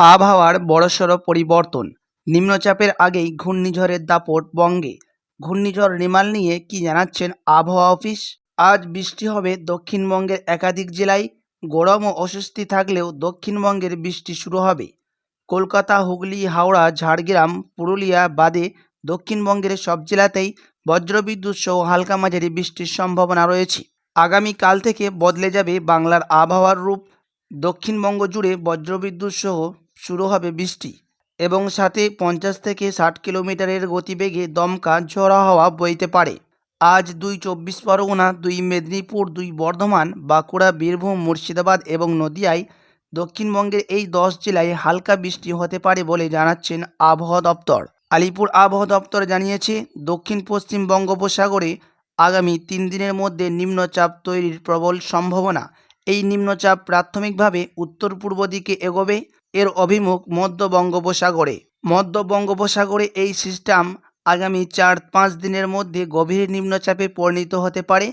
আবহাওয়ার বড়সড় পরিবর্তন। নিম্নচাপের আগেই ঘূর্ণিঝড়ের দাপট বঙ্গে। ঘূর্ণিঝড় রিমাল নিয়ে কি জানাচ্ছেন আবহাওয়া অফিস? আজ বৃষ্টি হবে দক্ষিণবঙ্গের একাধিক জেলায়। গরম ও অস্বস্তি থাকলেও দক্ষিণবঙ্গের বৃষ্টি শুরু হবে। কলকাতা, হুগলি, হাওড়া, ঝাড়গ্রাম, পুরুলিয়া বাদে দক্ষিণবঙ্গের সব জেলাতেই বজ্রবিদ্যুৎ সহ হালকা মাঝারি বৃষ্টির সম্ভাবনা রয়েছে। আগামীকাল থেকে বদলে যাবে বাংলার আবহাওয়ার রূপ। দক্ষিণবঙ্গ জুড়ে বজ্রবিদ্যুৎ সহ শুরু হবে বৃষ্টি এবং সাথে পঞ্চাশ থেকে ষাট কিলোমিটারের গতিবেগে দমকা ঝোড়ো হওয়া বইতে পারে। আজ দুই চব্বিশ পরগনা, দুই মেদিনীপুর, দুই বর্ধমান, বাঁকুড়া, বীরভূম, মুর্শিদাবাদ এবং নদিয়ায় দক্ষিণবঙ্গের এই দশ জেলায় হালকা বৃষ্টি হতে পারে বলে জানাচ্ছেন আবহাওয়া দপ্তর। আলিপুর আবহাওয়া দপ্তর জানিয়েছে, দক্ষিণ পশ্চিম বঙ্গোপসাগরে আগামী তিন দিনের মধ্যে নিম্নচাপ তৈরির প্রবল সম্ভাবনা। এই নিম্নচাপ প্রাথমিকভাবে উত্তর পূর্ব দিকে এগোবে। এর অভিমুখ মধ্য বঙ্গোপসাগরে। মধ্য বঙ্গোপসাগরে এই সিস্টেম আগামী চার পাঁচ দিনের মধ্যে গভীর নিম্নচাপে পরিণত হতে পারে,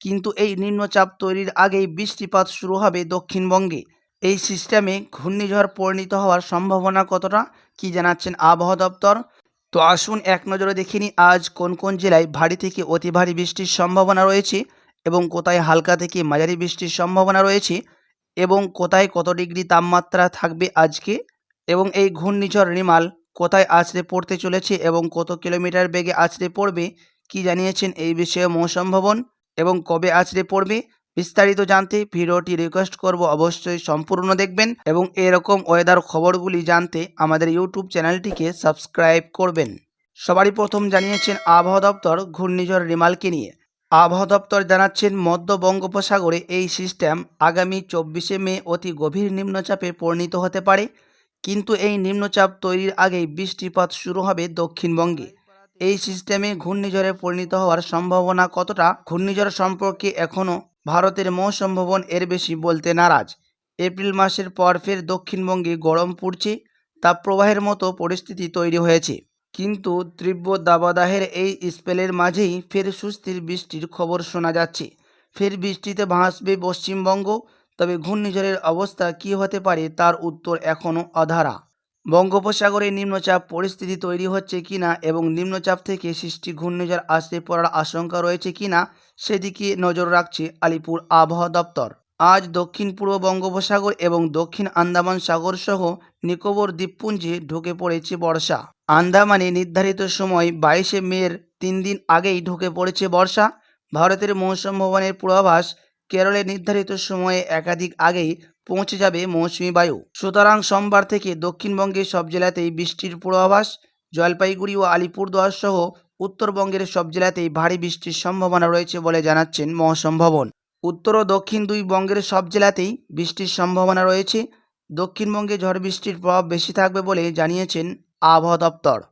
কিন্তু এই নিম্নচাপ তৈরির আগেই বৃষ্টিপাত শুরু হবে দক্ষিণবঙ্গে। এই সিস্টেমে ঘূর্ণিঝড় পরিণত হওয়ার সম্ভাবনা কতটা, কি জানাচ্ছেন আবহাওয়া দপ্তর? তো আসুন এক নজরে দেখে নিই, আজ কোন কোন জেলায় ভারী থেকে অতি ভারী বৃষ্টির সম্ভাবনা রয়েছে এবং কোথায় হালকা থেকে মাঝারি বৃষ্টির সম্ভাবনা রয়েছে। এবং কোথায় কত ডিগ্রি তাপমাত্রা থাকবে আজকে? এবং এই ঘূর্ণিঝড় রিমাল কোথায় আছড়ে পড়তে চলেছে এবং কত কিলোমিটার বেগে আছড়ে পড়বে? কি জানিয়েছেন এই বিষয়ে মৌসুম ভবন? এবং কবে আছড়ে পড়বে? বিস্তারিত জানতে ভিডিওটি রিকোয়েস্ট করব অবশ্যই সম্পূর্ণ দেখবেন এবং এরকম ওয়েদার খবরগুলি জানতে আমাদের ইউটিউব চ্যানেলটিকে সাবস্ক্রাইব করবেন। সবারই প্রথম জানিয়েছেন আবহাওয়া দপ্তর ঘূর্ণিঝড় রিমালকে নিয়ে। আবহাওয়া দপ্তর জানাচ্ছেন, মধ্য বঙ্গোপসাগরে এই সিস্টেম আগামী চব্বিশে মে অতি গভীর নিম্নচাপে পরিণত হতে পারে। কিন্তু এই নিম্নচাপ তৈরির আগেই বৃষ্টিপাত শুরু হবে দক্ষিণবঙ্গে। এই সিস্টেমে ঘূর্ণিঝড়ে পরিণত হওয়ার সম্ভাবনা কতটা? ঘূর্ণিঝড় সম্পর্কে এখনও ভারতের মৌসুম ভবন এর বেশি বলতে নারাজ। এপ্রিল মাসের পর ফের দক্ষিণবঙ্গে গরম পড়ছে তাপপ্রবাহের মতো পরিস্থিতি তৈরি হয়েছে। কিন্তু তীব্র দাবদাহের এই স্পেলের মাঝেই ফের সুস্থির বৃষ্টির খবর শোনা যাচ্ছে। ফের বৃষ্টিতে ভাসবে পশ্চিমবঙ্গ, তবে ঘূর্ণিঝড়ের অবস্থা কী হতে পারে তার উত্তর এখনও অধারা। বঙ্গোপসাগরে নিম্নচাপ পরিস্থিতি তৈরি হচ্ছে কিনা এবং নিম্নচাপ থেকে সৃষ্টি ঘূর্ণিঝড় আসতে পড়ার আশঙ্কা রয়েছে কিনা সেদিকে নজর রাখছে আলিপুর আবহাওয়া দপ্তর। আজ দক্ষিণ পূর্ব বঙ্গোপসাগর এবং দক্ষিণ আন্দামান সাগর সহ নিকোবর দ্বীপপুঞ্জে ঢুকে পড়েছে বর্ষা। আন্দামানে নির্ধারিত সময় বাইশে মের তিন দিন আগেই ঢুকে পড়েছে বর্ষা। ভারতের মৌসুম ভবনের পূর্বাভাস, কেরলে নির্ধারিত সময়ে একাধিক আগেই পৌঁছে যাবে মৌসুমি বায়ু। সুতরাং সোমবার থেকে দক্ষিণবঙ্গের সব জেলাতেই বৃষ্টির পূর্বাভাস, জলপাইগুড়ি ও আলিপুরদুয়ার সহ উত্তরবঙ্গের সব জেলাতেই ভারী বৃষ্টির সম্ভাবনা রয়েছে বলে জানাচ্ছেন মৌসুম ভবন। উত্তর ও দক্ষিণ দুই বঙ্গের সব জেলাতেই বৃষ্টির সম্ভাবনা রয়েছে। দক্ষিণবঙ্গে ঝড় বৃষ্টির প্রভাব বেশি থাকবে বলে জানিয়েছেন আবহাওয়া দপ্তর।